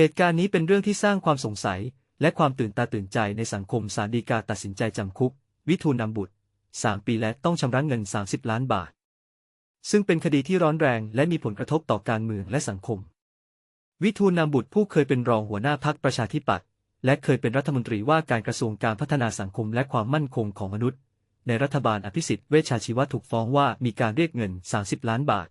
เหตุการณ์นี้เป็นเรื่องที่สร้างความสงสัย และความตื่นตาตื่นใจในสังคมศาลฎีกาตัดสินใจจำคุก วิทูลนำบุตร 3 ปีและต้องชำระเงิน 30 ล้านบาท ซึ่งเป็นคดีที่ร้อนแรงและมีผลกระทบต่อการเมืองและสังคม วิทูลนำบุตรผู้เคยเป็นรองหัวหน้าพักประชาธิปัตย์และเคยเป็นรัฐมนตรีว่าการกระทรวงการพัฒนาสังคมและความมั่นคงของมนุษย์ ในรัฐบาลอภิสิทธิ์เวชชาชีวะถูกฟ้องว่ามีการเรียกเงิน 30 ล้านบาท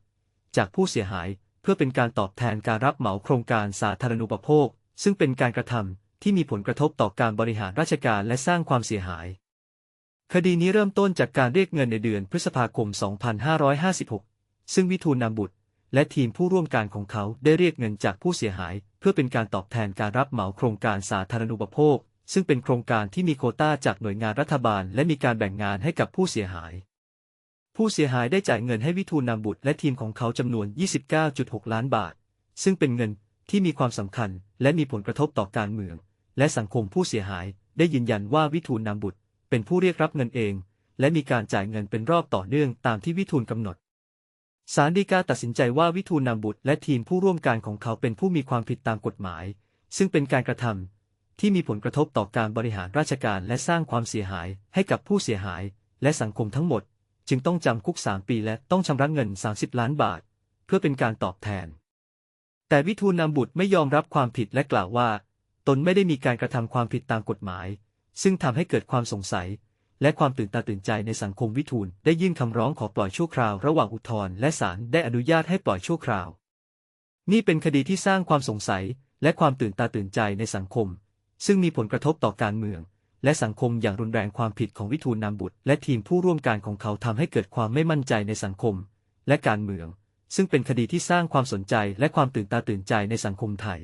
จากผู้เสียหาย พื่อเป็นการตอบแทนการรับเหมาโครงการสาธารณูปโภค ซึ่งเป็นการกระทำที่มีผลกระทบต่อการบริหารราชการและสร้างความเสียหาย คดีนี้เริ่มต้นจากการเรียกเงินในเดือนพฤษภาคม 2556 ซึ่งวิทูลนำบุตร และทีมผู้ร่วมการของเขาได้เรียกเงินจากผู้เสียหาย เพื่อเป็นการตอบแทนการรับเหมาโครงการสาธารณูปโภค ซึ่งเป็นโครงการที่มีโคต้าจากหน่วยงานรัฐบาล และมีการแบ่งงานให้กับผู้เสียหาย ผู้เสียหายได้จ่ายเงินให้วิทูลนำบุตรและทีมของเขาจำนวน 29.6 ล้านบาท ซึ่งเป็นเงินที่มีความสำคัญ และมีผลกระทบต่อการเมือง และสังคมผู้เสียหายได้ยืนยันว่าวิทูลนำบุตร เป็นผู้เรียกรับเงินเอง และมีการจ่ายเงินเป็นรอบต่อเนื่องตามที่วิทูลกำหนดศาลฎีกาตัดสินใจว่าวิทูลนำบุตรและทีมผู้ร่วมการของเขาเป็นผู้มีความผิดตามกฎหมาย ซึ่งเป็นการกระทำที่มีผลกระทบต่อการบริหารราชการและสร้างความเสียหายให้กับผู้เสียหาย และสังคมทั้งหมด จึงต้องจำคุก 3 ปีและต้องชำระเงิน 30 ล้านบาท เพื่อเป็นการตอบแทน แต่วิทูลนำบุตรไม่ยอมรับความผิดและกล่าวว่า ตนไม่ได้มีการกระทำความผิดตามกฎหมาย ซึ่งทำให้เกิดความสงสัย และความตื่นตาตื่นใจในสังคมวิทูลได้ยื่นคำร้องขอปล่อยชั่วคราวระหว่างอุทธรณ์และศาลได้อนุญาตให้ปล่อยชั่วคราว นี่เป็นคดีที่สร้างความสงสัยและความตื่นตาตื่นใจในสังคม ซึ่งมีผลกระทบต่อการเมือง และสังคมอย่างรุนแรงความผิดของวิทูลนำบุตร และทีมผู้ร่วมการของเขาทำให้เกิดความไม่มั่นใจในสังคม และการเมือง ซึ่งเป็นคดีที่สร้างความสนใจและความตื่นตาตื่นใจในสังคมไทย